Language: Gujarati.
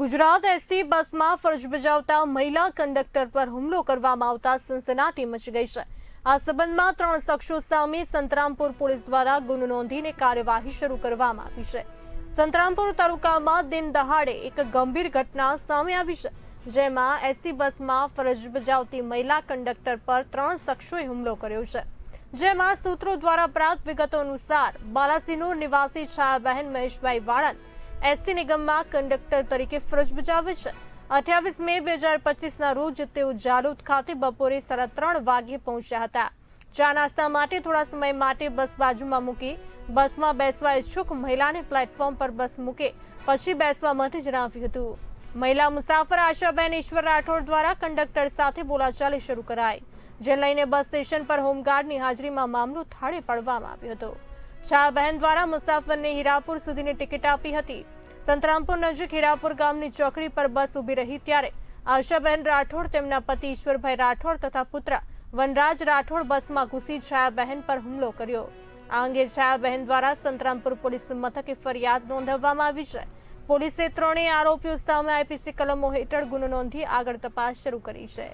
ગુજરાત એસટી બસમાં ફરજ બજાવતા મહિલા કંડક્ટર પર હુમલો કરવામાં આવતા સનસનાટી મચી ગઈ છે. આ સંબંધમાં ત્રણ શખ્સો સામે સંતરામપુર પોલીસ દ્વારા ગુનો નોંધીને કાર્યવાહી શરૂ કરવામાં આવી છે. સંતરામપુર તાલુકામાં દિન દહાડે એક ગંભીર ઘટના સામે આવી છે, જેમાં એસટી બસમાં ફરજ બજાવતી મહિલા કંડક્ટર પર ત્રણ શખ્સોએ હુમલો કર્યો છે. જેમાં સૂત્રો દ્વારા પ્રાપ્ત વિગતો અનુસાર બાલાસિનોર નિવાસી છાયાબહેન મહેશભાઈ વાળંદ એસટી નિગમમાં કંડક્ટર તરીકે ફરજ બજાવે છે. અઠ્યાવીસ મે બે હજાર પચીસના રોજ તેઓ જાલોદ ખાતે બપોરે સાડા ત્રણ વાગ્યે પહોંચ્યા હતા. ચા નાસ્તા માટે થોડા સમય માટે બસ બાજુમાં મૂકી બસમાં બેસવા ઇચ્છુક મહિલાને પ્લેટફોર્મ પર બસ મૂકે, પછી બેસવા માટે જણાવ્યું હતું. મહિલા મુસાફર આશાબેન ઈશ્વર રાઠોડ દ્વારા કંડક્ટર સાથે બોલાચાલી શરૂ કરાઈ, જે લઈને બસ સ્ટેશન પર હોમગાર્ડની હાજરીમાં મામલો થાળે પાડવામાં આવ્યો હતો. શાહબહેન દ્વારા મુસાફરને હીરાપુર સુધીની ટિકિટ આપી હતી. સંતરામપુર નજીક હીરાપુર ગામની ચોકડી પર બસ ઊભી રહી ત્યારે આશાબહેન રાઠોડ, તેમના પતિ ઈશ્વરભાઈ રાઠોડ તથા પુત્ર વનરાજ રાઠોડ બસમાં ઘૂસી છાયાબહેન પર હુમલો કર્યો. આ અંગે છાયાબહેન દ્વારા સંતરામપુર પોલીસ મથકે ફરિયાદ નોંધાવવામાં આવી છે. પોલીસે ત્રણેય આરોપીઓ સામે આઈપીસી કલમો હેઠળ ગુનો નોંધી આગળ તપાસ શરૂ કરી છે.